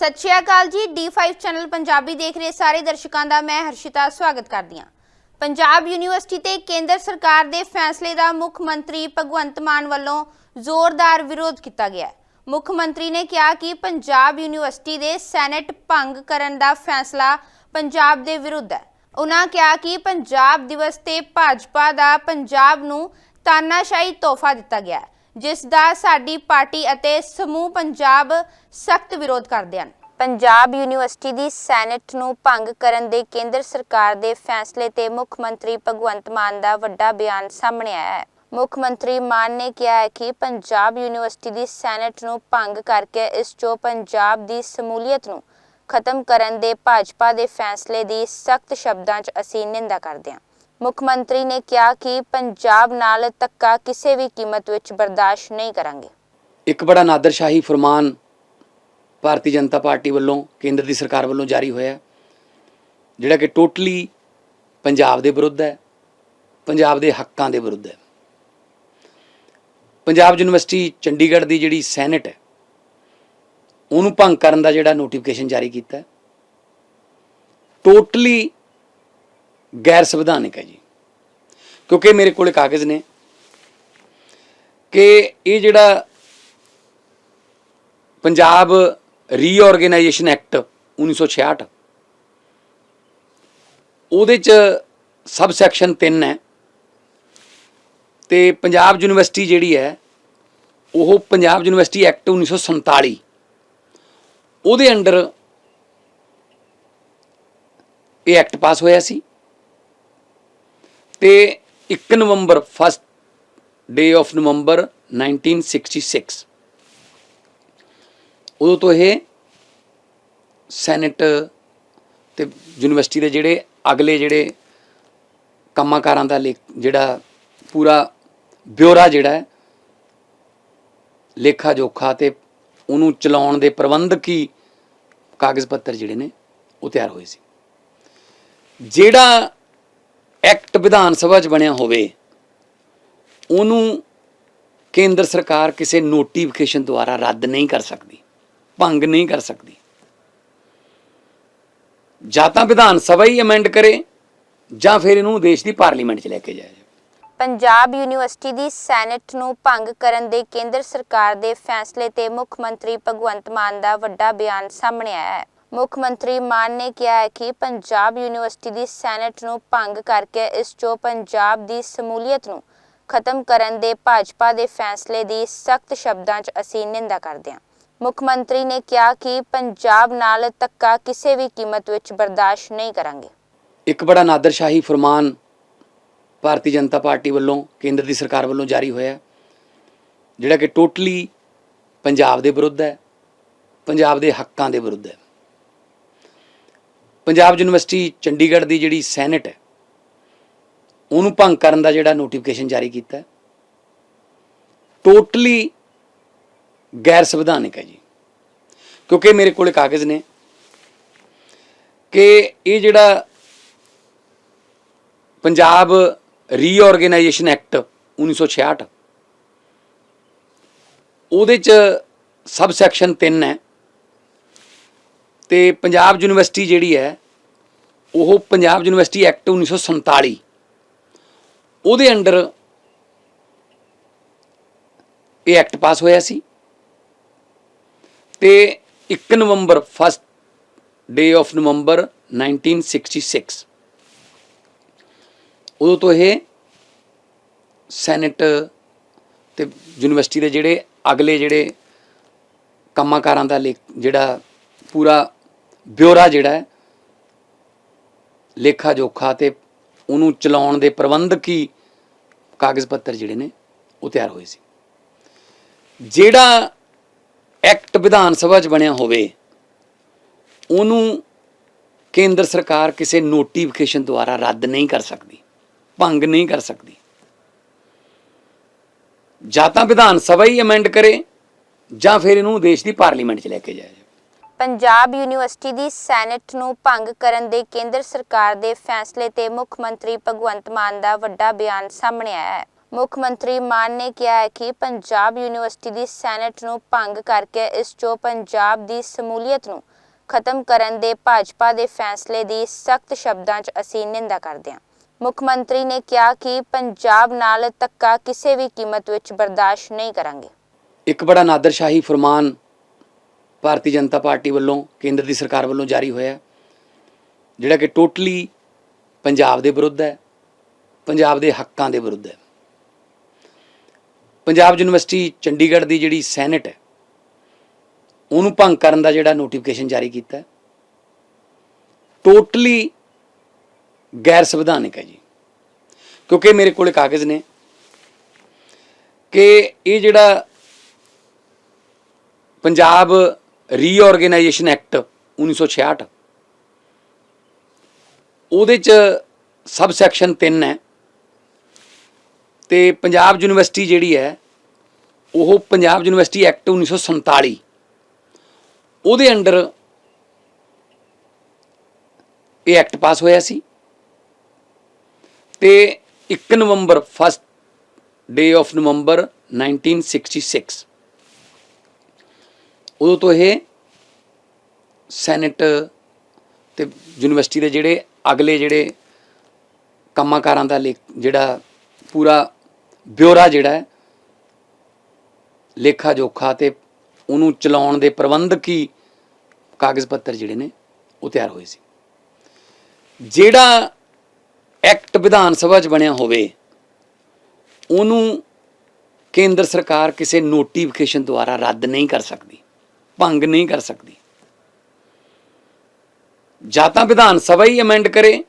ਸਤਿ ਸ਼੍ਰੀ ਅਕਾਲ ਜੀ। D5 channel Punjabi ਦੇਖ ਰਹੇ ਸਾਰੇ ਦਰਸ਼ਕਾਂ ਦਾ ਮੈਂ ਹਰਸ਼ਿਤਾ ਸਵਾਗਤ ਕਰਦੀ ਹਾਂ। ਪੰਜਾਬ ਯੂਨੀਵਰਸਿਟੀ ਤੇ ਕੇਂਦਰ ਸਰਕਾਰ ਦੇ ਫੈਸਲੇ ਦਾ ਮੁੱਖ ਮੰਤਰੀ ਭਗਵੰਤ ਮਾਨ ਵੱਲੋਂ ਜ਼ੋਰਦਾਰ ਵਿਰੋਧ ਕੀਤਾ ਗਿਆ ਹੈ। ਮੁੱਖ ਮੰਤਰੀ ਨੇ ਕਿਹਾ ਕਿ ਪੰਜਾਬ ਯੂਨੀਵਰਸਿਟੀ ਦੇ ਸੈਨੇਟ ਭੰਗ ਕਰਨ ਦਾ ਫੈਸਲਾ ਪੰਜਾਬ ਦੇ ਵਿਰੁੱਧ ਹੈ। ਉਹਨਾਂ ਕਿਹਾ ਕਿ ਪੰਜਾਬ ਦਿਵਸ ਤੇ ਭਾਜਪਾ ਦਾ ਪੰਜਾਬ ਨੂੰ ਤਾਨਾਸ਼ਾਹੀ ਤੋਹਫਾ ਦਿੱਤਾ ਗਿਆ ਹੈ, ਜਿਸ ਦਾ ਸਾਡੀ ਪਾਰਟੀ ਅਤੇ ਸਮੂਹ ਪੰਜਾਬ ਸਖਤ ਵਿਰੋਧ ਕਰਦੇ ਹਨ। ਪੰਜਾਬ ਯੂਨੀਵਰਸਿਟੀ ਦੀ ਸੈਨੇਟ ਨੂੰ ਭੰਗ ਕਰਨ ਦੇ ਕੇਂਦਰ ਸਰਕਾਰ ਦੇ ਫੈਸਲੇ ਤੇ ਮੁੱਖ ਮੰਤਰੀ ਭਗਵੰਤ ਮਾਨ ਦਾ ਵੱਡਾ ਬਿਆਨ ਸਾਹਮਣੇ ਆਇਆ ਹੈ। ਮੁੱਖ ਮੰਤਰੀ ਮਾਨ ਨੇ ਕਿਹਾ ਹੈ ਕਿ ਪੰਜਾਬ ਯੂਨੀਵਰਸਿਟੀ ਦੀ ਸੈਨੇਟ ਨੂੰ ਭੰਗ ਕਰਕੇ ਇਸ ਚੋਂ ਪੰਜਾਬ ਦੀ ਸਮੂਲੀਅਤ ਨੂੰ ਖਤਮ ਕਰਨ ਦੇ ਭਾਜਪਾ ਦੇ ਫੈਸਲੇ ਦੀ ਸਖਤ ਸ਼ਬਦਾਂ 'ਚ ਅਸੀਂ ਨਿੰਦਾ ਕਰਦੇ ਹਾਂ। ਮੁੱਖ ਮੰਤਰੀ ਨੇ ਕਿਹਾ ਕਿ ਪੰਜਾਬ ਨਾਲ ਧੱਕਾ ਕਿਸੇ ਵੀ ਕੀਮਤ ਵਿੱਚ ਬਰਦਾਸ਼ਤ ਨਹੀਂ ਕਰਾਂਗੇ। ਇੱਕ ਬੜਾ ਨਾਦਰਸ਼ਾਹੀ ਫਰਮਾਨ ਭਾਰਤੀ ਜਨਤਾ ਪਾਰਟੀ ਵੱਲੋਂ, ਕੇਂਦਰ ਦੀ ਸਰਕਾਰ ਵੱਲੋਂ ਜਾਰੀ ਹੋਇਆ। ਜਿਹੜਾ ਕਿ ਟੋਟਲੀ ਪੰਜਾਬ ਦੇ ਵਿਰੁੱਧ ਹੈ, ਪੰਜਾਬ ਦੇ ਹੱਕਾਂ ਦੇ ਵਿਰੁੱਧ ਹੈ। ਪੰਜਾਬ ਯੂਨੀਵਰਸਿਟੀ ਚੰਡੀਗੜ੍ਹ ਦੀ ਜਿਹੜੀ ਸੈਨੇਟ ਹੈ, ਉਹਨੂੰ ਭੰਗ ਕਰਨ ਦਾ ਜਿਹੜਾ ਨੋਟੀਫਿਕੇਸ਼ਨ ਜਾਰੀ ਕੀਤਾ ਟੋਟਲੀ ਗੈਰ ਸੰਵਿਧਾਨਿਕ ਹੈ ਜੀ। ਕਿਉਂਕਿ ਮੇਰੇ ਕੋਲੇ ਕਾਗਜ਼ ਨੇ ਕਿ ਇਹ ਜਿਹੜਾ ਪੰਜਾਬ ਰੀਆਰਗੇਨਾਈਜੇਸ਼ਨ ਐਕਟ 1966 ਉਹਦੇ ਚ ਸਬ ਸੈਕਸ਼ਨ 3 ਹੈ। ਤੇ ਪੰਜਾਬ ਯੂਨੀਵਰਸਿਟੀ ਜਿਹੜੀ ਹੈ, ਉਹ ਪੰਜਾਬ ਯੂਨੀਵਰਸਿਟੀ ਐਕਟ 1947 ਉਹਦੇ ਅੰਡਰ ਇਹ ਐਕਟ ਪਾਸ ਹੋਇਆ ਸੀ। ਤੇ 1 ਨਵੰਬਰ ਫਸਟ ਡੇ ਆਫ ਨਵੰਬਰ 1966 ਉਦੋਂ ਤੋਂ ਇਹ ਸੈਨੇਟ ਤੇ ਯੂਨੀਵਰਸਿਟੀ ਦੇ ਜਿਹੜੇ ਅਗਲੇ ਜਿਹੜੇ ਕੰਮਾਂਕਾਰਾਂ ਦਾ ਲੇਖ- ਜਿਹੜਾ ਪੂਰਾ ਬਿਊਰਾ ਜਿਹੜਾ ਹੈ, ਲੇਖਾ ਜੋਖਾ ਤੇ ਉਹਨੂੰ ਚਲਾਉਣ ਦੇ ਪ੍ਰਬੰਧਕੀ ਕਾਗਜ਼ ਪੱਤਰ ਜਿਹੜੇ ਨੇ, ਉਹ ਤਿਆਰ ਹੋਏ ਸੀ। ਜਿਹੜਾ ਐਕਟ ਵਿਧਾਨ ਸਭਾ 'ਚ ਬਣਿਆ ਹੋਵੇ, ਉਹਨੂੰ ਕੇਂਦਰ ਸਰਕਾਰ ਕਿਸੇ ਨੋਟੀਫਿਕੇਸ਼ਨ ਦੁਆਰਾ ਰੱਦ ਨਹੀਂ ਕਰ ਸਕਦੀ। ਭੰਗ ਨਹੀਂ ਕਰ ਸਕਦੀ। ਜਾਂ ਤਾਂ ਵਿਧਾਨ ਸਭਾ ਹੀ ਅਮੈਂਡ ਕਰੇ, ਜਾਂ ਫਿਰ ਇਹਨੂੰ ਦੇਸ਼ ਦੀ ਪਾਰਲੀਮੈਂਟ 'ਚ ਲੈ ਕੇ ਜਾਇਆ ਪੰਜਾਬ ਯੂਨੀਵਰਸਿਟੀ ਦੀ ਸੈਨੇਟ ਨੂੰ ਭੰਗ ਕਰਨ ਦੇ ਕੇਂਦਰ ਸਰਕਾਰ ਦੇ ਫੈਸਲੇ ਤੇ ਮੁੱਖ ਮੰਤਰੀ ਭਗਵੰਤ ਮਾਨ ਦਾ ਵੱਡਾ ਬਿਆਨ ਸਾਹਮਣੇ ਆਇਆ ਹੈ। ਮੁੱਖ ਮੰਤਰੀ ਮਾਨ ਨੇ ਕਿਹਾ ਹੈ ਕਿ ਪੰਜਾਬ ਯੂਨੀਵਰਸਿਟੀ ਦੀ ਸੈਨੇਟ ਨੂੰ ਭੰਗ ਕਰਕੇ ਇਸ ਚੋਂ ਪੰਜਾਬ ਦੀ ਸਮੂਲੀਅਤ ਨੂੰ ਖਤਮ ਕਰਨ ਦੇ ਭਾਜਪਾ ਦੇ ਫੈਸਲੇ ਦੀ ਸਖਤ ਸ਼ਬਦਾਂ 'ਚ ਅਸੀਂ ਨਿੰਦਾ ਕਰਦੇ ਹਾਂ। ਮੁੱਖ ਮੰਤਰੀ ਨੇ ਕਿਹਾ ਕਿ ਪੰਜਾਬ ਨਾਲ ਧੱਕਾ ਕਿਸੇ ਵੀ ਕੀਮਤ ਵਿੱਚ ਬਰਦਾਸ਼ਤ ਨਹੀਂ ਕਰਾਂਗੇ। ਇੱਕ ਬੜਾ ਨਾਦਰਸ਼ਾਹੀ ਫਰਮਾਨ ਭਾਰਤੀ ਜਨਤਾ ਪਾਰਟੀ ਵੱਲੋਂ, ਕੇਂਦਰ ਦੀ ਸਰਕਾਰ ਵੱਲੋਂ ਜਾਰੀ ਹੋਇਆ ਜਿਹੜਾ ਕਿ ਟੋਟਲੀ ਪੰਜਾਬ ਦੇ ਵਿਰੁੱਧ ਹੈ, ਪੰਜਾਬ ਦੇ ਹੱਕਾਂ ਦੇ ਵਿਰੁੱਧ ਹੈ। ਪੰਜਾਬ ਯੂਨੀਵਰਸਿਟੀ ਚੰਡੀਗੜ੍ਹ ਦੀ ਜਿਹੜੀ ਸੈਨੇਟ ਹੈ, ਉਹਨੂੰ ਭੰਗ ਕਰਨ ਦਾ ਜਿਹੜਾ ਨੋਟੀਫਿਕੇਸ਼ਨ ਜਾਰੀ ਕੀਤਾ ਟੋਟਲੀ ਗੈਰ ਸੰਵਿਧਾਨਿਕ ਹੈ ਜੀ। ਕਿਉਂਕਿ ਮੇਰੇ ਕੋਲੇ ਕਾਗਜ਼ ਨੇ ਕਿ ਇਹ ਜਿਹੜਾ ਪੰਜਾਬ ਰੀਆਰਗੇਨਾਈਜੇਸ਼ਨ ਐਕਟ 1966 ਉਹਦੇ ਚ ਸਬ ਸੈਕਸ਼ਨ 3 ਹੈ ਤੇ ਪੰਜਾਬ ਯੂਨੀਵਰਸਿਟੀ ਜਿਹੜੀ ਹੈ, ਉਹ ਪੰਜਾਬ ਯੂਨੀਵਰਸਿਟੀ ਐਕਟ 1947 ਉਹਦੇ ਅੰਡਰ ਇਹ ਐਕਟ ਪਾਸ ਹੋਇਆ ਸੀ। ਤੇ 1 ਨਵੰਬਰ ਫਸਟ ਡੇ ਆਫ ਨਵੰਬਰ 1966 ਉਦੋਂ ਤੋਂ ਇਹ ਸੈਨੇਟ ਤੇ ਯੂਨੀਵਰਸਿਟੀ ਦੇ ਜਿਹੜੇ ਅਗਲੇ ਜਿਹੜੇ ਕੰਮਾਂਕਾਰਾਂ ਦਾ ਲੇਖ- ਜਿਹੜਾ ਪੂਰਾ ਬਿਊਰਾ ਜਿਹੜਾ ਹੈ, ਲੇਖਾ ਜੋਖਾ ਤੇ ਉਹਨੂੰ ਚਲਾਉਣ ਦੇ ਪ੍ਰਬੰਧਕੀ ਕਾਗਜ਼ ਪੱਤਰ ਜਿਹੜੇ ਨੇ, ਉਹ ਤਿਆਰ ਹੋਏ ਸੀ। ਜਿਹੜਾ ਐਕਟ ਵਿਧਾਨ ਸਭਾ 'ਚ ਬਣਿਆ ਹੋਵੇ, ਉਹਨੂੰ ਕੇਂਦਰ ਸਰਕਾਰ ਕਿਸੇ ਨੋਟੀਫਿਕੇਸ਼ਨ ਦੁਆਰਾ ਰੱਦ ਨਹੀਂ ਕਰ ਸਕਦੀ, ਭੰਗ ਨਹੀਂ ਕਰ ਸਕਦੀ। ਜਾਂ ਤਾਂ ਵਿਧਾਨ ਸਭਾ ਹੀ ਅਮੈਂਡ ਕਰੇ, ਜਾਂ ਫਿਰ ਇਹਨੂੰ ਦੇਸ਼ ਦੀ ਪਾਰਲੀਮੈਂਟ 'ਚ ਲੈ ਕੇ ਜਾਇਆ ਪੰਜਾਬ ਯੂਨੀਵਰਸਿਟੀ ਦੀ ਸੈਨੇਟ ਨੂੰ ਭੰਗ ਕਰਨ ਦੇ ਕੇਂਦਰ ਸਰਕਾਰ ਦੇ ਫੈਸਲੇ ਤੇ ਮੁੱਖ ਮੰਤਰੀ ਭਗਵੰਤ ਮਾਨ ਦਾ ਵੱਡਾ ਬਿਆਨ ਸਾਹਮਣੇ ਆਇਆ ਹੈ। ਮੁੱਖ ਮੰਤਰੀ ਮਾਨ ਨੇ ਕਿਹਾ ਹੈ ਕਿ ਪੰਜਾਬ ਯੂਨੀਵਰਸਿਟੀ ਦੀ ਸੈਨੇਟ ਨੂੰ ਭੰਗ ਕਰਕੇ ਇਸ 'ਚੋਂ ਪੰਜਾਬ ਦੀ ਸਮੂਲੀਅਤ ਨੂੰ ਖਤਮ ਕਰਨ ਦੇ ਭਾਜਪਾ ਦੇ ਫੈਸਲੇ ਦੀ ਸਖਤ ਸ਼ਬਦਾਂ 'ਚ ਅਸੀਂ ਨਿੰਦਾ ਕਰਦੇ ਹਾਂ। ਮੁੱਖ ਮੰਤਰੀ ਨੇ ਕਿਹਾ ਕਿ ਪੰਜਾਬ ਨਾਲ ਧੱਕਾ ਕਿਸੇ ਵੀ ਕੀਮਤ ਵਿੱਚ ਬਰਦਾਸ਼ਤ ਨਹੀਂ ਕਰਾਂਗੇ। ਇੱਕ ਬੜਾ ਨਾਦਰਸ਼ਾਹੀ ਫਰਮਾਨ ਭਾਰਤੀ ਜਨਤਾ ਪਾਰਟੀ ਵੱਲੋਂ, ਕੇਂਦਰ ਦੀ ਸਰਕਾਰ ਵੱਲੋਂ ਜਾਰੀ ਹੋਇਆ ਜਿਹੜਾ ਕਿ ਟੋਟਲੀ ਪੰਜਾਬ ਦੇ ਵਿਰੁੱਧ ਹੈ, ਪੰਜਾਬ ਦੇ ਹੱਕਾਂ ਦੇ ਵਿਰੁੱਧ ਹੈ। ਪੰਜਾਬ ਯੂਨੀਵਰਸਿਟੀ ਚੰਡੀਗੜ੍ਹ ਦੀ ਜਿਹੜੀ ਸੈਨੇਟ ਹੈ, ਉਹਨੂੰ ਭੰਗ ਕਰਨ ਦਾ ਜਿਹੜਾ ਨੋਟੀਫਿਕੇਸ਼ਨ ਜਾਰੀ ਕੀਤਾ ਟੋਟਲੀ ਗੈਰ ਸੰਵਿਧਾਨਿਕ ਹੈ ਜੀ। ਕਿਉਂਕਿ ਮੇਰੇ ਕੋਲੇ ਕਾਗਜ਼ ਨੇ ਕਿ ਇਹ ਜਿਹੜਾ ਪੰਜਾਬ ਰੀਆਰਗੇਨਾਈਜੇਸ਼ਨ ਐਕਟ 1966 ਉਹਦੇ ਚ ਸਬ ਸੈਕਸ਼ਨ 3 ਹੈ ਤੇ ਪੰਜਾਬ ਯੂਨੀਵਰਸਿਟੀ ਜਿਹੜੀ ਹੈ ਉਹ ਪੰਜਾਬ ਯੂਨੀਵਰਸਿਟੀ ਐਕਟ 1947 ਉਹਦੇ ਅੰਡਰ ਇਹ ਐਕਟ ਪਾਸ ਹੋਇਆ ਸੀ। ਤੇ 1 ਨਵੰਬਰ ਫਸਟ ਡੇ ਆਫ ਨਵੰਬਰ 1966 ਉਦੋਂ ਤੋਂ ਇਹ ਸੈਨੇਟ ਤੇ ਯੂਨੀਵਰਸਿਟੀ ਦੇ ਜਿਹੜੇ ਅਗਲੇ ਜਿਹੜੇ ਕੰਮਾਂ-ਕਾਰਾਂ ਦਾ ਲੇਖ- ਜਿਹੜਾ ਪੂਰਾ ਬਿਊਰਾ ਜਿਹੜਾ ਹੈ ਲੇਖਾ ਜੋਖਾ ਤੇ ਉਹਨੂੰ ਚਲਾਉਣ ਦੇ ਪ੍ਰਬੰਧਕੀ ਕਾਗਜ਼ ਪੱਤਰ ਜਿਹੜੇ ਨੇ, ਉਹ ਤਿਆਰ ਹੋਏ ਸੀ। ਜਿਹੜਾ ਐਕਟ ਵਿਧਾਨ ਸਭਾ 'ਚ ਬਣਿਆ ਹੋਵੇ, ਉਹਨੂੰ ਕੇਂਦਰ ਸਰਕਾਰ ਕਿਸੇ ਨੋਟੀਫਿਕੇਸ਼ਨ ਦੁਆਰਾ ਰੱਦ ਨਹੀਂ ਕਰ ਸਕਦੀ, ਭੰਗ ਨਹੀਂ ਕਰ ਸਕਦੀ। ਜਾਂ ਤਾਂ ਵਿਧਾਨ ਸਭਾ ਹੀ ਅਮੈਂਡ ਕਰੇ,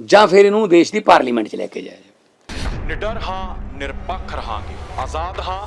ਜਾਂ ਫਿਰ ਇਹਨੂੰ ਦੇਸ਼ ਦੀ ਪਾਰਲੀਮੈਂਟ 'ਚ ਲੈ ਕੇ ਜਾਇਆ ਜਾਵੇ। ਨਿਡਰ ਹਾਂ, ਨਿਰਪੱਖ ਰਹਾਂਗੇ। ਆਜ਼ਾਦ ਹਾਂ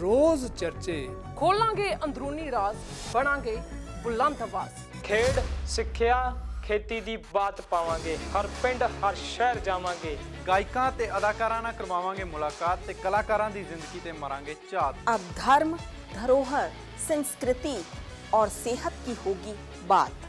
ਰੋਜ਼ ਚਰਚੇ ਖੋਲਾਂਗੇ ਅੰਦਰੂਨੀ ਰਾਜ਼ ਬਣਾਂਗੇ ਬੁਲੰਦ ਆਵਾਜ਼ ਖੇਡ ਸਿੱਖਿਆ ਖੇਤੀ ਦੀ ਬਾਤ ਪਾਵਾਂਗੇ ਹਰ ਪਿੰਡ ਹਰ ਸ਼ਹਿਰ ਜਾਵਾਂਗੇ ਗਾਇਕਾਂ ਤੇ ਅਦਾਕਾਰਾਂ ਨਾਲ ਕਰਵਾਵਾਂਗੇ ਮੁਲਾਕਾਤ ਤੇ ਕਲਾਕਾਰਾਂ ਦੀ ਜ਼ਿੰਦਗੀ ਤੇ ਮਾਰਾਂਗੇ ਝਾਤ अब धर्म धरोहर संस्कृति और सेहत की होगी बात